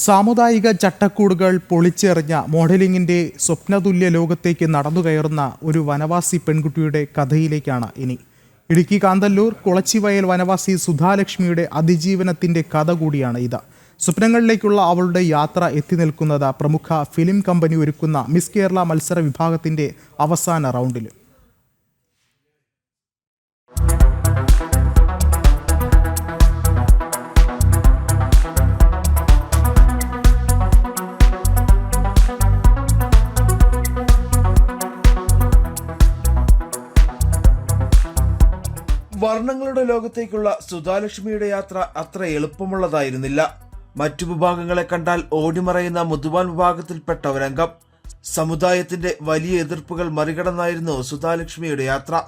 സാമുദായിക ചട്ടക്കൂടുകൾ പൊളിച്ചെറിഞ്ഞ മോഡലിംഗിന്റെ സ്വപ്നതുല്യ ലോകത്തേക്ക് നടന്നുകയറുന്ന ഒരു വനവാസി പെൺകുട്ടിയുടെ കഥയിലേക്കാണ് ഇനി. ഇടുക്കി കാന്തല്ലൂർ കുളച്ചിവയൽ വനവാസി സുധാലക്ഷ്മിയുടെ അതിജീവനത്തിന്റെ കഥ കൂടിയാണ് ഇത്. സ്വപ്നങ്ങളിലേക്കുള്ള അവളുടെ യാത്ര എത്തി നിൽക്കുന്നത് പ്രമുഖ ഫിലിം കമ്പനി ഒരുക്കുന്ന മിസ് കേരള മത്സര വിഭാഗത്തിന്റെ അവസാന റൗണ്ടിൽ വർണങ്ങളുടെ ലോകത്തേക്കുള്ള സുധാലക്ഷ്മിയുടെ യാത്ര അത്ര എളുപ്പമുള്ളതായിരുന്നില്ല. മറ്റു വിഭാഗങ്ങളെ കണ്ടാൽ ഓടിമറയുന്ന മുതുവാൻ വിഭാഗത്തിൽപ്പെട്ട ഒരംഗം സമുദായത്തിന്റെ വലിയ എതിർപ്പുകൾ മറികടന്നായിരുന്നു സുധാലക്ഷ്മിയുടെ യാത്ര.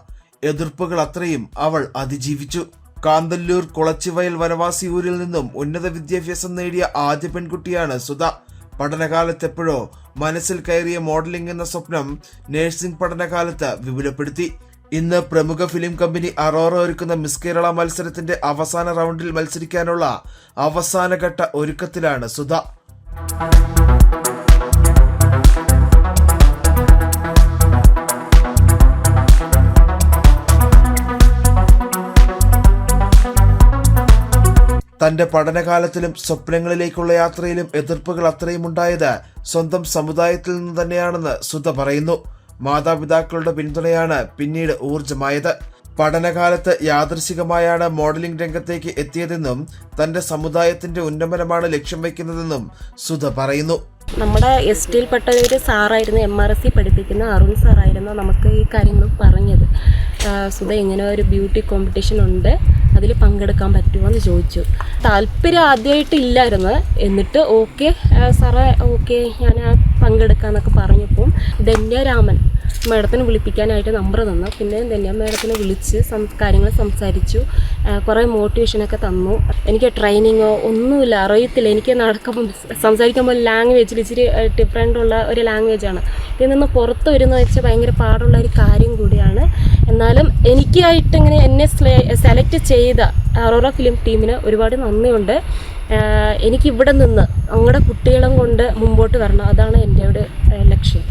എതിർപ്പുകൾ അത്രയും അവൾ അതിജീവിച്ചു. കാന്തല്ലൂർ കുളച്ചിവയൽ വനവാസി ഊരിൽ നിന്നും ഉന്നത വിദ്യാഭ്യാസം നേടിയ ആദ്യ പെൺകുട്ടിയാണ് സുധ. പഠനകാലത്തെപ്പോഴോ മനസ്സിൽ കയറിയ മോഡലിംഗ് എന്ന സ്വപ്നം നഴ്സിംഗ് പഠനകാലത്ത് വിപുലപ്പെടുത്തി. ഇന്ന് പ്രമുഖ ഫിലിം കമ്പനി അറോറ ഒരുക്കുന്ന മിസ് കേരള മത്സരത്തിന്റെ അവസാന റൗണ്ടിൽ മത്സരിക്കാനുള്ള അവസാനഘട്ട ഒരുക്കത്തിലാണ് സുധ. തന്റെ പഠനകാലത്തിലും സ്വപ്നങ്ങളിലേക്കുള്ള യാത്രയിലും എതിർപ്പുകൾ അത്രയും ഉണ്ടായത് സ്വന്തം സമുദായത്തിൽ നിന്ന് തന്നെയാണെന്ന് സുധ പറയുന്നു. മാതാപിതാക്കളുടെ പിന്തുണയാണ് പിന്നീട് ഊർജമായത് പഠനകാലത്ത് യാദൃശികമായാണ് മോഡലിംഗ് രംഗത്തേക്ക് എത്തിയതെന്നും തന്റെ സമുദായത്തിന്റെ ഉന്നമനമാണ് ലക്ഷ്യം വയ്ക്കുന്നതെന്നും സുധ പറയുന്നു. നമ്മുടെ എസ് ടിയിൽപ്പെട്ട ഒരു സാറായിരുന്നു എം ആർ എസ് സി പഠിപ്പിക്കുന്ന അരുൺ സാറായിരുന്നു നമുക്ക് ഈ കാര്യങ്ങൾ പറഞ്ഞത്. സുധ ഇങ്ങനെ ഒരു ബ്യൂട്ടി കോമ്പറ്റീഷൻ ഉണ്ട് അതിൽ പങ്കെടുക്കാൻ പറ്റുമോ എന്ന് ചോദിച്ചു. താല്പര്യം ആദ്യമായിട്ട് ഇല്ലായിരുന്നു. എന്നിട്ട് ഓക്കെ സാറേ ഓക്കെ ഞാൻ പങ്കെടുക്കാമെന്നൊക്കെ പറഞ്ഞപ്പം ധന്യരാമൻ മേഡത്തിനെ വിളിപ്പിക്കാനായിട്ട് നമ്പർ തന്നു. പിന്നെ ധന്യ മേഡത്തിനെ വിളിച്ച് സം കാര്യങ്ങൾ സംസാരിച്ചു. കുറേ മോട്ടിവേഷനൊക്കെ തന്നു. എനിക്ക് ട്രെയിനിങ്ങോ ഒന്നുമില്ല. അറിയത്തില്ല. എനിക്ക് നടക്കുമ്പോൾ സംസാരിക്കുമ്പോൾ ലാംഗ്വേജിൽ ഇച്ചിരി ഡിഫറെന്റ് ഉള്ള ഒരു ലാംഗ്വേജാണ് ഇതിൽ നിന്ന് പുറത്ത് വരുന്ന വെച്ചാൽ ഭയങ്കര പാടുള്ള ഒരു കാര്യം കൂടിയാണ്. എന്നാലും എനിക്കായിട്ട് ഇങ്ങനെ എന്നെ സെലക്ട് ചെയ്ത അറോറ ഫിലിം ടീമിന് ഒരുപാട് നന്ദിയുണ്ട്. എനിക്കിവിടെ നിന്ന് അങ്ങടെ കുട്ടികളും കൊണ്ട് മുമ്പോട്ട് വരണം. അതാണ് എന്റെ ഒരു ലക്ഷ്യം.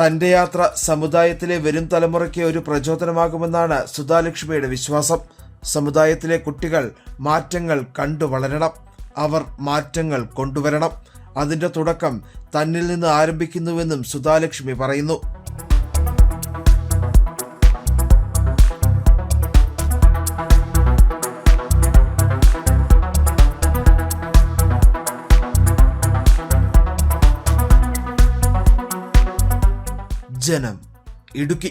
തന്റെ യാത്ര സമുദായത്തിലെ വരും തലമുറയ്ക്ക് ഒരു പ്രചോദനമാകുമെന്നാണ് സുധാലക്ഷ്മിയുടെ വിശ്വാസം. സമുദായത്തിലെ കുട്ടികൾ മാറ്റങ്ങൾ കണ്ടു വളരണം. അവർ മാറ്റങ്ങൾ കൊണ്ടുവരണം. അതിന്റെ തുടക്കം തന്നിൽ നിന്ന് ആരംഭിക്കുന്നുവെന്നും സുധാലക്ഷ്മി പറയുന്നു. ജനം. ഇടുക്കി